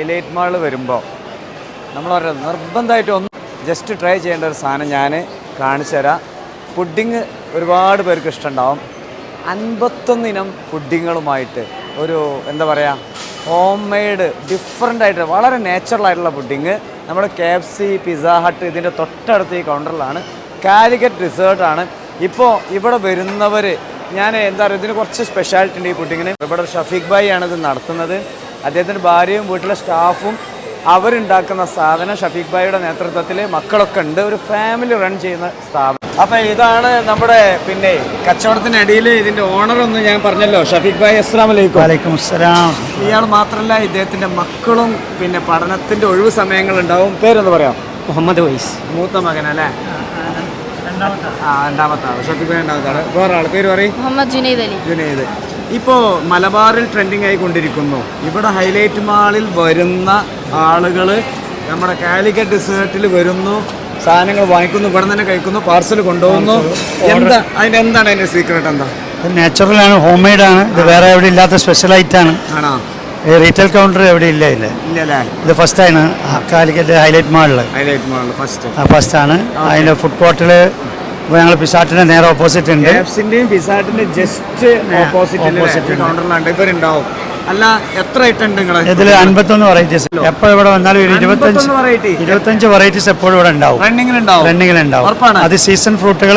Highlight mall വരുമ്പോൾ നമ്മൾ പറയുന്നത് നിർബന്ധമായിട്ട് ഒന്ന് ജസ്റ്റ് ട്രൈ ചെയ്യേണ്ട ഒരു സാധനം ഞാൻ കാണിച്ചു തരാം. പുഡിങ് ഒരുപാട് പേർക്ക് ഇഷ്ടമുണ്ടാവും. അൻപത്തൊന്ന് ഇനം പുഡിങ്ങുകളുമായിട്ട് ഒരു എന്താ പറയുക ഹോം മെയ്ഡ് ഡിഫറെന്റ് ആയിട്ട് വളരെ നാച്ചുറൽ ആയിട്ടുള്ള പുഡിങ് നമ്മുടെ K F C pizza hut ഇതിന്റെ തൊട്ടടുത്ത് ഈ കൗണ്ടറിലാണ് കാലിക്കറ്റ് റിസേർട്ടാണ് ഇപ്പോൾ ഇവിടെ വരുന്നവർ ഞാൻ എന്താ പറയുക ഇതിന് കുറച്ച് സ്പെഷ്യാലിറ്റി ഉണ്ട് ഈ പുഡിങ്ങിന് ഇവിടെ ഷഫീഖ് ഭായി ആണ് ഇത് നടത്തുന്നത്. അദ്ദേഹത്തിന്റെ ഭാര്യയും വീട്ടിലെ സ്റ്റാഫും അവരുണ്ടാക്കുന്ന സാധനം ഷഫീഖ് ഭായിയുടെ നേതൃത്വത്തിൽ മക്കളൊക്കെ ഉണ്ട്. ഒരു ഫാമിലി റൺ ചെയ്യുന്ന സ്ഥാപനം. അപ്പൊ ഇതാണ് നമ്മുടെ പിന്നെ കച്ചവടത്തിനിടയിൽ ഇതിന്റെ ഓണർ എന്ന് ഞാൻ പറഞ്ഞല്ലോ ഷഫീഖ് ഭായ് അസ്സാം വലൈക്കും വലൈക്കും അസ്സലാം. ഇയാൾ മാത്രമല്ല ഇദ്ദേഹത്തിന്റെ മക്കളും പിന്നെ പഠനത്തിന്റെ ഒഴിവ് സമയങ്ങൾ ഉണ്ടാവും പേരൊന്ന് പറയാം. മുഹമ്മദ് വൈസ്. മൂത്ത മകനല്ലേ? ആ രണ്ടാമത്തെ ആൾ ഷഫീഖ് ഭായ് രണ്ടാമത്തെ ആൾ വേറെ ആൾ പേര് പറയും. മുഹമ്മദ് ജുനൈദ് അലി. ജുനൈദ്. ഇപ്പോൾ മലബാറിൽ ട്രെൻഡിങ് ആയിക്കൊണ്ടിരിക്കുന്നു. ഇവിടെ ഹൈലൈറ്റ് മാളിൽ വരുന്ന ആളുകൾ നമ്മുടെ കാലിക്കറ്റ് ഡിസേർട്ടിൽ വരുന്നു. സാധനങ്ങൾ വാങ്ങിക്കുന്നു ഇവിടെ തന്നെ കഴിക്കുന്നു പാർസൽ കൊണ്ടുപോകുന്നു. എന്താ അതിന്റെ എന്താണ് അതിന്റെ സീക്രട്ട് എന്താ? ഇത് നാച്ചുറലാണ് ഹോം മെയ്ഡ് ആണ്. ഇത് വേറെ എവിടെ ഇല്ലാത്ത സ്പെഷ്യൽ ഐറ്റം ആണ്? ആണോ റീറ്റെയിൽ കൗണ്ടർ എവിടെ ഇല്ല ഇല്ല ഇത് ഫസ്റ്റ് ആണ്. കാലിക്കറ്റ് ഹൈലൈറ്റ് മാളിൽ ഹൈലൈറ്റ് മാളിൽ ഫസ്റ്റ് ഫസ്റ്റ് ആണ്. അതിന്റെ ഫുഡ് കോർട്ടിൽ ഞങ്ങൾ പിസാട്ടിന്റെ നേരെ ഓപ്പോസിറ്റ് ഉണ്ട്. പിസാട്ടിന്റെ ജസ്റ്റ് ഓപ്പോസിറ്റ്. കൗണ്ടറിലാണ് ഇവരുണ്ടാവും. അല്ല എത്ര ഐറ്റം ഉണ്ട് ഇതിൽ അൻപത്തൊന്ന് വെറൈറ്റീസ് എപ്പോഴും ഇവിടെ വന്നാലും ഒരു ഇരുപത്തഞ്ച് 51 variety. ഇരുപത്തഞ്ച് വെറൈറ്റീസ് എപ്പോഴും ഇവിടെ ഉണ്ടാവും. റണ്ണിങ്ങിൽ ഉണ്ടാവും അത് സീസൺ ഫ്രൂട്ടുകൾ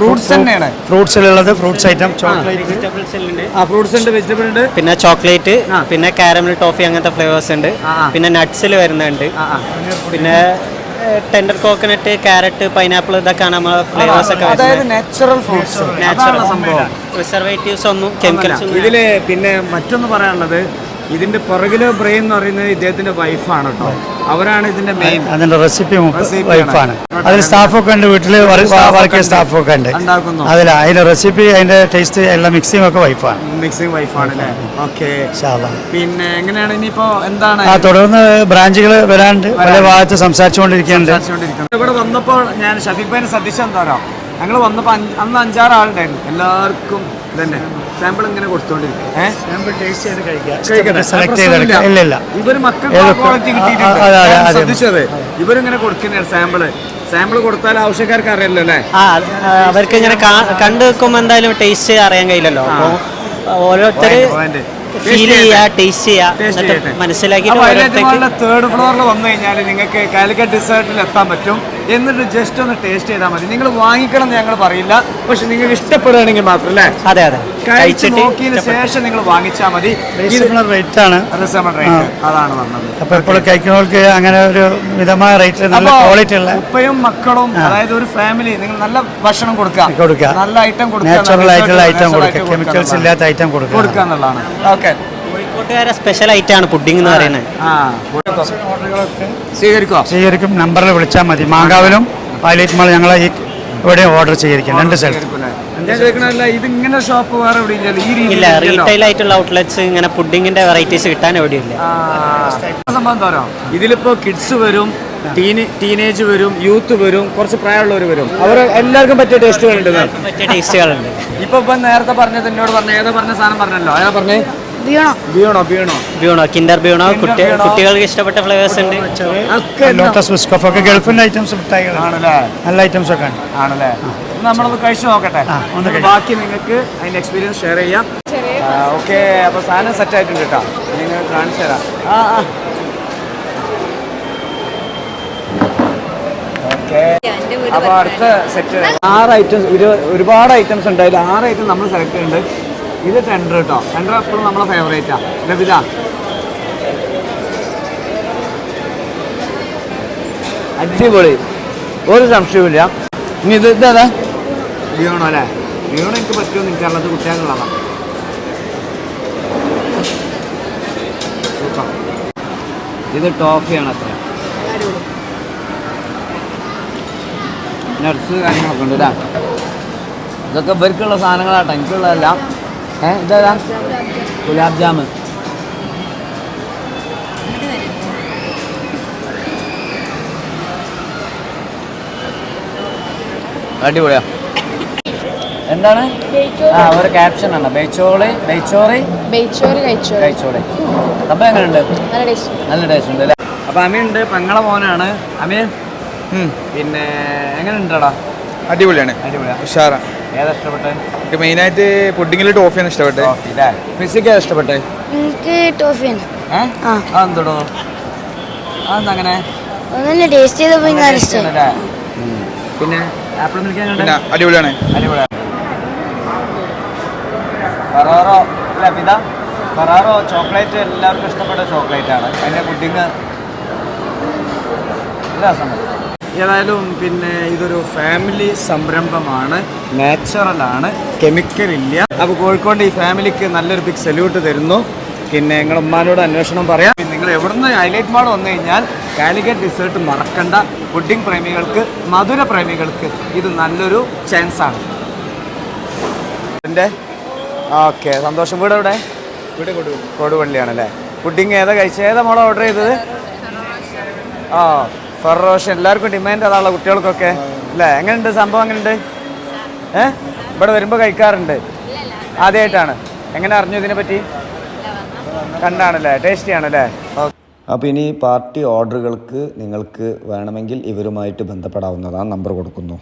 ഫ്രൂട്ട്സ് തന്നെയാണ് ഫ്രൂട്ട്സിലുള്ളത് ഫ്രൂട്ട്സ് ഐറ്റം ചോക്ലേറ്റ് വെജിറ്റബിൾസ് ഉണ്ട്. ആ ഫ്രൂട്ട്സ് ഉണ്ട് വെജിറ്റബിൾ ഉണ്ട്. പിന്നെ ചോക്ലേറ്റ് പിന്നെ കാരമൽ ടോഫി അങ്ങനത്തെ ഫ്ലേവേഴ്സ് ഉണ്ട്. പിന്നെ നട്ട്സിൽ വരുന്നുണ്ട്. പിന്നെ ടെൻഡർ കോക്കനട്ട് ക്യാരറ്റ് പൈനാപ്പിൾ ഇതൊക്കെയാണ് നമ്മളെ ഫ്ലേവേഴ്സ് ഒക്കെ അതായത് നാച്ചുറൽ ഫ്രൂട്ട്സ് നാച്ചുറൽ സംഭവം. പ്രിസർവേറ്റീവ്സ് ഒന്നും കെമിക്കൽസ് ഇതിൽ പിന്നെ മറ്റൊന്ന് പറയാനുള്ളത് ഇതിന്റെ പുറകിലെ ബ്രെയിൻ എന്ന് പറയുന്നത് ഇദ്ദേഹത്തിന്റെ വൈഫാണ് കേട്ടോ അവരാണ് ഇതിന്റെ മെയിൻ അതിന്റെ റെസിപ്പി വൈഫാണ്. അതിൽ സ്റ്റാഫൊക്കെ ഉണ്ട് വീട്ടിൽ വർക്ക് സ്റ്റാഫൊക്കെ ഉണ്ട്. അതിൽ അതിന്റെ റെസിപ്പി അതിന്റെ ടേസ്റ്റ് എല്ലാം മിക്സിംഗ് ഒക്കെ വൈഫാണ് മിക്സിംഗ് വൈഫാണ് അല്ലേ ഓക്കെ. പിന്നെ എങ്ങനെയാണ് ഇനിയിപ്പോ എന്താണ്? ആ തുടർന്ന് ബ്രാഞ്ചുകൾ വരാണ്ട് പല ഭാഗത്ത് സംസാരിച്ചുകൊണ്ടിരിക്കുന്നുണ്ട്. ഇവിടെ വന്നപ്പോൾ ഞാൻ ഷഫീഖ് ഭായിനെ ശ്രദ്ധിച്ചെന്താരോ ഞങ്ങൾ വന്നപ്പോൾ അഞ്ച്- അന്ന് അഞ്ചാറ് ആളുണ്ടായിരുന്നു എല്ലാവർക്കും ഇതന്നെ. സാമ്പിൾ ഇങ്ങനെ കൊടുത്തോണ്ടിരിക്കും ഇവർ മക്കൾക്ക് ഏതൊക്കെ- ക്വാളിറ്റി കിട്ടിയിട്ടുണ്ട്. ശ്രദ്ധിച്ചത്. ഇവരിങ്ങനെ കൊടുക്കുന്നതാണ് സാമ്പിൾ സാമ്പിൾ കൊടുത്താൽ ആവശ്യക്കാർക്ക് അറിയല്ലോ അല്ലേ? അവർക്ക് ഇങ്ങനെ കണ്ടു വെക്കുമ്പോൾ എന്തായാലും ടേസ്റ്റ് അറിയാൻ കഴിയില്ലല്ലോ. ഫീൽ ചെയ്യുക ടേസ്റ്റ് ചെയ്യുക മനസ്സിലാക്കി തേർഡ് ഫ്ലോറിൽ വന്നു കഴിഞ്ഞാൽ നിങ്ങൾക്ക് കാലിക്കറ്റ് ഡിസേർട്ടിൽ എത്താൻ പറ്റും. എന്നിട്ട് ജസ്റ്റ് ഒന്ന് ടേസ്റ്റ് ചെയ്താൽ മതി. നിങ്ങൾ വാങ്ങിക്കണം എന്ന് ഞങ്ങൾ പറയില്ല. പക്ഷെ നിങ്ങൾക്ക് ഇഷ്ടപ്പെടുകയാണെങ്കിൽ മാത്രം അല്ലേ? അതെ അതെ. കഴിച്ച് നോക്കിയതിന് ശേഷം നിങ്ങൾ വാങ്ങിച്ചാൽ മതി. റേറ്റ് ആണ്. അതാണ് വന്നത്. അപ്പൊ ഇപ്പോൾ കഴിക്കുന്നവർക്ക് അങ്ങനെ ഒരു മിതമായ റേറ്റ് നല്ല ക്വാളിറ്റി ഉള്ള ഉപ്പയും മക്കളും അതായത് ഒരു ഫാമിലി നിങ്ങൾ നല്ല ഭക്ഷണം കൊടുക്കുക. കൊടുക്കുക. നല്ല ഐറ്റം കൊടുക്കുക. നാച്ചുറൽ ആയിട്ടുള്ള ഐറ്റം കൊടുക്കുക. കെമിക്കൽസ് ഇല്ലാത്ത ഐറ്റം കൊടുക്കുക. കൊടുക്കുക എന്നുള്ളതാണ്. ഓക്കെ കോഴിക്കോട്ടുകാരെ സ്പെഷ്യൽ ഐറ്റം ആണ് പുഡിംഗ് എന്ന് പറയുന്നത്. ആ സ്വീകരിക്കുക സ്വീകരിക്കും. നമ്പറിൽ വിളിച്ചാൽ മതി. മാങ്കാവിലും പൈലറ്റ് മാൾ ഞങ്ങൾ ഈ ഇവിടെ ഓർഡർ ചെയ്തിരിക്കും രണ്ട് സ്ഥലത്ത്. ഞാൻ ചോദിക്കണല്ല ഇത് ഇങ്ങനെ ഷോപ്പ് വേറെ എവിടെ ഈ രീതിയിൽ ഇല്ല. റീറ്റെയിൽ ആയിട്ടുള്ള ഔട്ട്ലെറ്റ്സ് ഇങ്ങനെ പുഡിങ്ങിന്റെ വെറൈറ്റീസ് കിട്ടാൻ എവിടെയില്ല ആ, സംഭവം ഇതിലിപ്പോ കിഡ്സ് വരും ടീന് ടീനേജ് വരും യൂത്ത് വരും കുറച്ച് പ്രായമുള്ളവർ വരും. അവർ എല്ലാവർക്കും പറ്റിയ ടേസ്റ്റുകളുണ്ട് പറ്റിയ ടേസ്റ്റുകളുണ്ട് ഇപ്പൊ ഇപ്പൊ നേരത്തെ പറഞ്ഞത് എന്നോട് പറഞ്ഞ ഏതാ പറഞ്ഞ സാധനം പറഞ്ഞല്ലോ? ഏതാ പറഞ്ഞേ? Bueno? Bueno bueno? Kinder bueno? കുട്ടികൾക്ക് ഇഷ്ടപ്പെട്ട ഫ്ലേവേഴ്സ് ഉണ്ട്. ലോട്ടസ് ബിസ്കോഫ് ഒക്കെ ഗൾഫിന്റെ ഐറ്റംസ് ആണല്ലേ? നല്ല ഐറ്റംസ് ഒക്കെ ആണല്ലേ? ആണല്ലേ നമ്മളൊന്ന് കഴിച്ചു നോക്കട്ടെ. ഒന്ന് ബാക്കി നിങ്ങൾക്ക് അതിന്റെ എക്സ്പീരിയൻസ് ഷെയർ ചെയ്യാം. ഓക്കെ അപ്പൊ സാധനം സെറ്റ് ആയിട്ടുണ്ട് കേട്ടോ. നിങ്ങൾ കാണിച്ചു തരാം. ആ ആ. അപ്പൊ അടുത്ത സെറ്റ് ആറ് ഐറ്റംസ് ഒരുപാട് ഐറ്റംസ് ഉണ്ട്. അതിൽ ആറ് ഐറ്റം നമ്മൾ സെലക്ട് ചെയ്യുന്നുണ്ട്. ഇത് ടെൻഡർ കേട്ടോ ടെൻഡർ എപ്പോഴും നമ്മളെ ഫേവറേറ്റാണ് ലഭിത അടിപൊളി. ഒരു സംശയവുമില്ല. ഇനി ഇത് ഇതാ ലിയോണോ അല്ലേ? ലിയോണോ എനിക്ക് പറ്റുമോ കുട്ടികളുള്ളതാണ് സൂപ്പർ. ഇത് ടോഫിയാണ് അത്ര. നട്സ് കാര്യങ്ങളൊക്കെ ഉണ്ട് ഇതാ ഇതൊക്കെ ഇവർക്കുള്ള സാധനങ്ങളാട്ടോ. എനിക്കുള്ളതല്ല. ഏ ഇതാ ഗുലാബ് ജാമ്. അടിപൊളിയാ. എന്താണ്? ആ ഒരു ക്യാപ്ഷൻ ആണ്. ബേച്ചോളി ബേച്ചോറി ബേച്ചോറി കഴിച്ചോളി അപ്പം എങ്ങനെയുണ്ട്? നല്ല ടേസ്റ്റ് നല്ല ടേസ്റ്റ് ഉണ്ട് അല്ലേ? അപ്പം ഉണ്ട് പെങ്ങളെ മോനാണ്. അമീൻ പിന്നെ എങ്ങനെയുണ്ടടാ അടിപൊളിയാണ്. അടിപൊളിയാ. ഉഷാറാണ് ഏതാ ഇഷ്ടപ്പെട്ടെ എനിക്ക് മെയിനായിട്ട് പുഡിങ്ങിൽ ടോഫിയാണ് ഇഷ്ടപ്പെട്ടത്? കോഫി അല്ലേ ഫിസിക്ക് ഏതാ ഇഷ്ടപ്പെട്ടെ? എനിക്ക് ടോഫിയാണ് ആണ് അതെന്താ അങ്ങനെ ഒന്നല്ല ടേസ്റ്റ് ചെയ്തപ്പോൾ ഞാൻ? ഉം. പിന്നെ ആപ്പിൾ മിൽക്ക് അടിപൊളിയാണ്. അടിപൊളിയാണ്. ഫെറാറോ അല്ല പിത? ഫെറാറോ ചോക്ലേറ്റ് എല്ലാവർക്കും ഇഷ്ടപ്പെട്ട ചോക്ലേറ്റ് ആണ് അതിന്റെ പുഡിങ് എല്ലാ സംഭവം ഏതായാലും പിന്നെ ഇതൊരു ഫാമിലി സംരംഭമാണ്. നാച്ചുറലാണ് കെമിക്കൽ ഇല്ല. അപ്പോൾ കോഴിക്കോട് ഈ ഫാമിലിക്ക് നല്ലൊരു ബിഗ് സല്യൂട്ട് തരുന്നു. പിന്നെ നിങ്ങളുടെ ഉമ്മാനോട് അന്വേഷണം പറയാം. നിങ്ങൾ എവിടുന്ന് ഹൈലൈറ്റ് മാൾ വന്നു കഴിഞ്ഞാൽ കാലിക്കറ്റ് ഡിസേർട്ട് മറക്കണ്ട. പുഡിംഗ് പ്രേമികൾക്ക് മധുര പ്രേമികൾക്ക് ഇത് നല്ലൊരു ചാൻസ് ആണ്. എന്റെ ഓക്കെ സന്തോഷം. വീട് എവിടെ? വീട് കൊടു കൊടുവള്ളിയാണല്ലേ? പുഡിംഗ് ഏതാ കഴിച്ചത് ഏതാ മോളെ ഓർഡർ ചെയ്തത്? ആ. ഫെറോഷൻ. എല്ലാവർക്കും ഡിമാൻഡ് അതാണല്ലോ കുട്ടികൾക്കൊക്കെ. അല്ലേ? എങ്ങനെയുണ്ട്? സംഭവം എങ്ങനെയുണ്ട്? ഏ? ഇവിടെ വരുമ്പോൾ കഴിക്കാറുണ്ട്? ആദ്യമായിട്ടാണ്. എങ്ങനെ അറിഞ്ഞു ഇതിനെ പറ്റി കണ്ടാണല്ലേ? ടേസ്റ്റി ആണല്ലേ അപ്പോൾ ഇനി പാർട്ടി ഓർഡറുകൾക്ക് നിങ്ങൾക്ക് വേണമെങ്കിൽ ഇവരുമായിട്ട് ബന്ധപ്പെടാവുന്നതാണ് നമ്പർ കൊടുക്കുന്നു.